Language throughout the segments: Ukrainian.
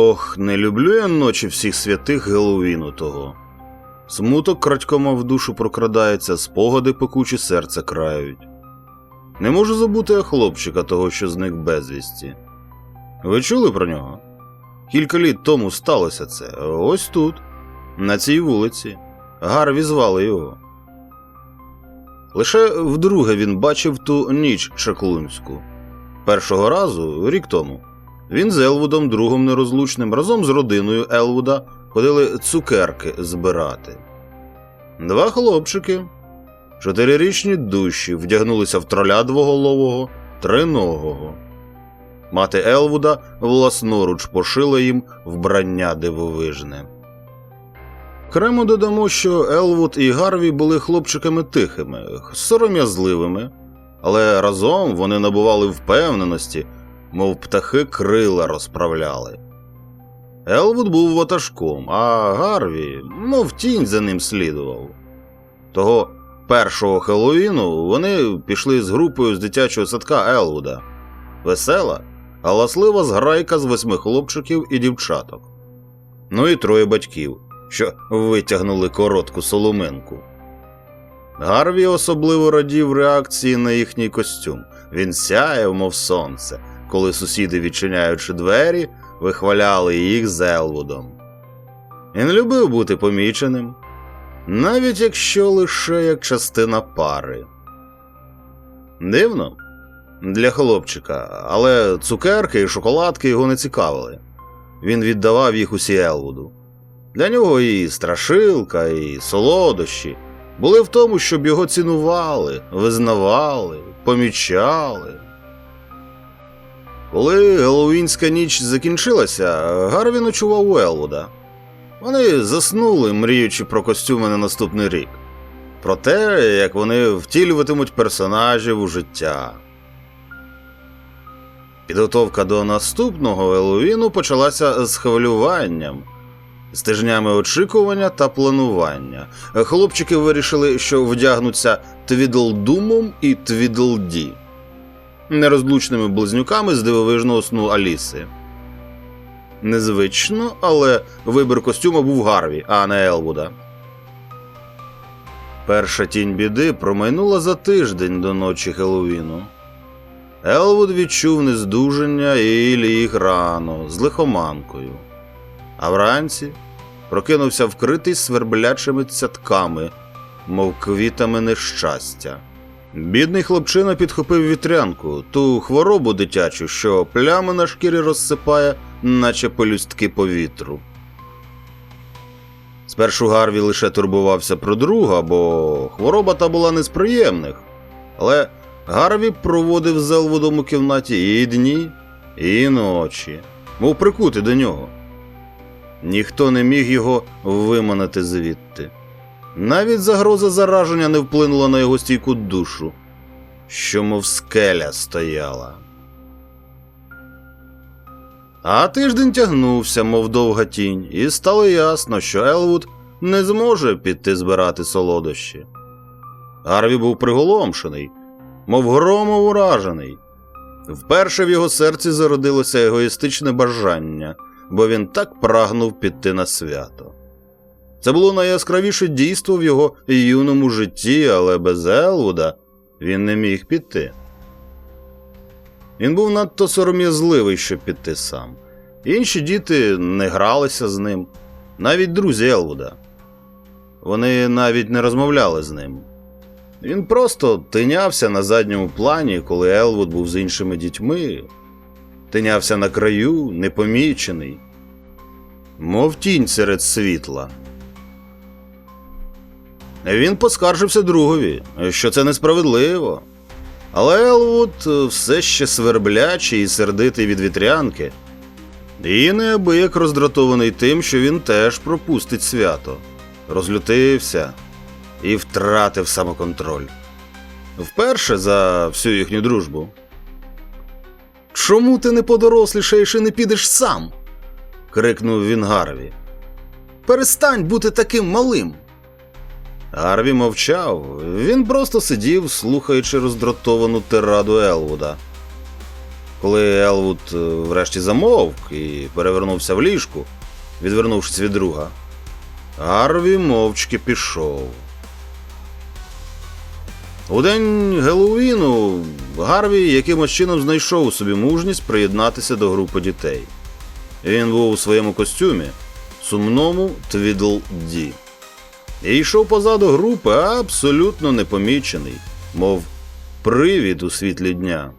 Ох, не люблю я ночі всіх святих Геловіну того. Смуток крадькома в душу прокрадається, спогади пекучі серце крають. Не можу забути я хлопчика того, що зник безвісті. Ви чули про нього? Кілька літ тому сталося це. Ось тут, на цій вулиці. Гарві звали його. Лише вдруге він бачив ту ніч чаклунську. Першого разу, рік тому, він з Елвудом, другом нерозлучним, разом з родиною Елвуда ходили цукерки збирати. Два хлопчики, чотирирічні душі, вдягнулися в троля двоголового, триногого. Мати Елвуда власноруч пошила їм вбрання дивовижне. Окремо додамо, що Елвуд і Гарві були хлопчиками тихими, сором'язливими, але разом вони набували впевненості, мов птахи крила розправляли. Елвуд був ватажком, а Гарві, мов тінь за ним слідував. Того першого Хеллоуіну вони пішли з групою з дитячого садка Елвуда. Весела, галаслива зграйка з восьми хлопчиків і дівчаток. Ну і троє батьків, що витягнули коротку соломинку. Гарві особливо радів реакції на їхній костюм. Він сяяв, мов сонце, коли сусіди, відчиняючи двері, вихваляли їх з Елвудом. Він любив бути поміченим, навіть якщо лише як частина пари. Дивно для хлопчика, але цукерки і шоколадки його не цікавили. Він віддавав їх усі Елвуду. Для нього і страшилка, і солодощі були в тому, щоб його цінували, визнавали, помічали. Коли Геловінська ніч закінчилася, Гарві ночував у. Вони заснули, мріючи про костюми на наступний рік, про те, як вони втілюватимуть персонажів у життя. Підготовка до наступного Еловіну почалася з хвилюванням, з тижнями очікування та планування. Хлопчики вирішили, що вдягнуться Твідлдумом і Твідлді, нерозлучними близнюками з дивовижного сну Аліси. Незвично, але вибір костюма був Гарві, а не Елвуда. Перша тінь біди промайнула за тиждень до ночі Хеллоуіну. Елвуд відчув нездужання і ліг рано з лихоманкою. А вранці прокинувся вкритий сверблячими цятками, мов квітами нещастя. Бідний хлопчина підхопив вітрянку, ту хворобу дитячу, що плями на шкірі розсипає, наче пелюстки повітру. Спершу Гарві лише турбувався про друга, бо хвороба та була не з приємних. Але Гарві проводив з у кімнаті і дні, і ночі, мов прикутий до нього. Ніхто не міг його виманити звідти. Навіть загроза зараження не вплинула на його стійку душу, що мов скеля стояла. А тиждень тягнувся, мов довга тінь, і стало ясно, що Елвуд не зможе піти збирати солодощі. Гарві був приголомшений, мов громом уражений. Вперше в його серці зародилося егоїстичне бажання, бо він так прагнув піти на свято. Це було найяскравіше дійство в його юному житті, але без Елвуда він не міг піти. Він був надто сором'язливий, щоб піти сам. Інші діти не гралися з ним, навіть друзі Елвуда. Вони навіть не розмовляли з ним. Він просто тинявся на задньому плані, коли Елвуд був з іншими дітьми, тинявся на краю, непомічений, мов тінь серед світла. Він поскаржився другові, що це несправедливо. Але Елвуд все ще сверблячий і сердитий від вітрянки, і неабияк роздратований тим, що він теж пропустить свято, розлютився і втратив самоконтроль. Вперше за всю їхню дружбу. Чому ти не подорослішаєш і не підеш сам? крикнув він Гарві. Перестань бути таким малим. Гарві мовчав, він просто сидів, слухаючи роздратовану тираду Елвуда. Коли Елвуд е, врешті замовк і перевернувся в ліжку, відвернувшись від друга, Гарві мовчки пішов. У день Геловіну Гарві якимось чином знайшов у собі мужність приєднатися до групи дітей. Він був у своєму костюмі, сумному Твідл Ді. І йшов позаду групи абсолютно непомічений, мов привід у світлі дня.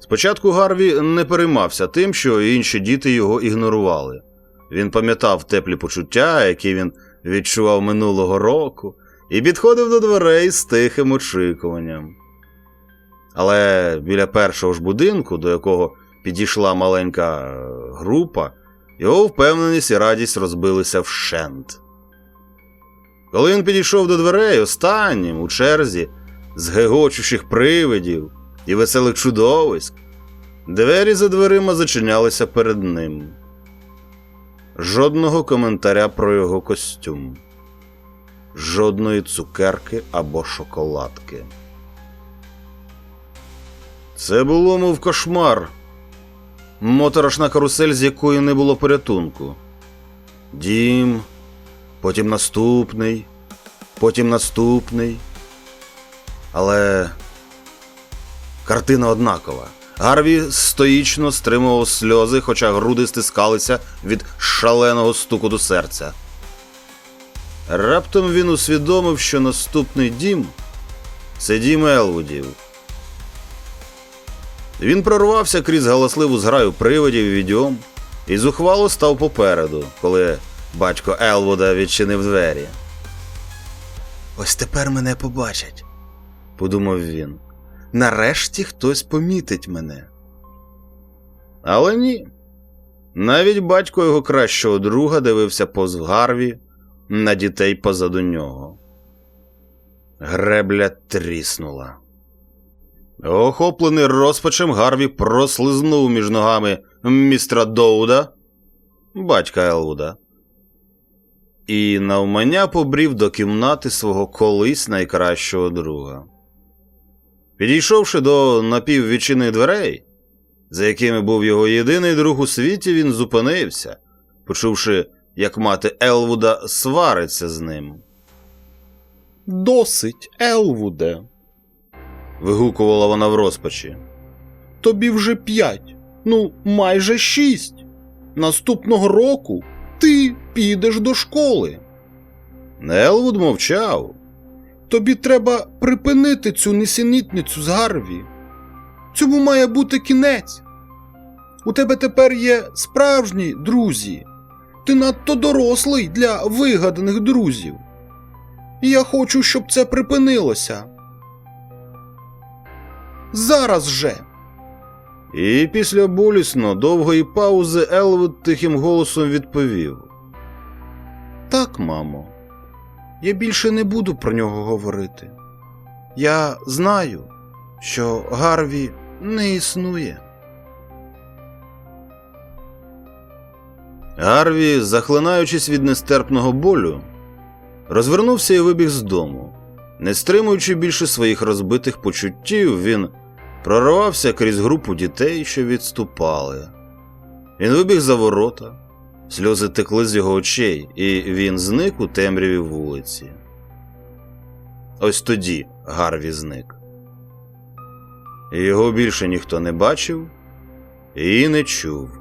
Спочатку Гарві не переймався тим, що інші діти його ігнорували. Він пам'ятав теплі почуття, які він відчував минулого року, і підходив до дверей з тихим очікуванням. Але біля першого ж будинку, до якого підійшла маленька е, група, його впевненість і радість розбилися вщент. Коли він підійшов до дверей останнім у черзі з гегочущих привидів і веселих чудовиськ, двері за дверима зачинялися перед ним. Жодного коментаря про його костюм, жодної цукерки або шоколадки. Це було, мов кошмар. Моторошна карусель, з якої не було порятунку. Дім, потім наступний, потім наступний. Але картина однакова. Гарві стоїчно стримував сльози, хоча груди стискалися від шаленого стуку до серця. Раптом він усвідомив, що наступний дім це дім Елвудів. Він прорвався крізь галасливу зграю привидів і відьом і зухвало став попереду, коли батько Елвуда відчинив двері. Ось тепер мене побачать, подумав він. Нарешті хтось помітить мене. Але ні. Навіть батько його кращого друга дивився повз Гарві на дітей позаду нього. Гребля тріснула. Охоплений розпачем, Гарві прослизнув між ногами містера Доуда, батька Елвуда, і навмання побрів до кімнати свого колись найкращого друга. Підійшовши до напіввідчинних дверей, за якими був його єдиний друг у світі, він зупинився, почувши, як мати Елвуда свариться з ним. Досить, Елвуде. Вигукувала вона в розпачі. Тобі вже п'ять, ну майже шість. Наступного року ти підеш до школи. Елвуд мовчав. Тобі треба припинити цю несенітницю з Гарві. Цьому має бути кінець. У тебе тепер є справжні друзі. Ти надто дорослий для вигаданих друзів. І я хочу, щоб це припинилося. Зараз же. І після болісно довгої паузи Елвуд тихим голосом відповів: Так, мамо, я більше не буду про нього говорити. Я знаю, що Гарві не існує. Гарві, захлинаючись від нестерпного болю, розвернувся і вибіг з дому. Не стримуючи більше своїх розбитих почуттів, він прорвався крізь групу дітей, що відступали. Він вибіг за ворота, сльози текли з його очей, і він зник у темряві вулиці. Ось тоді Гарві зник. Його більше ніхто не бачив і не чув.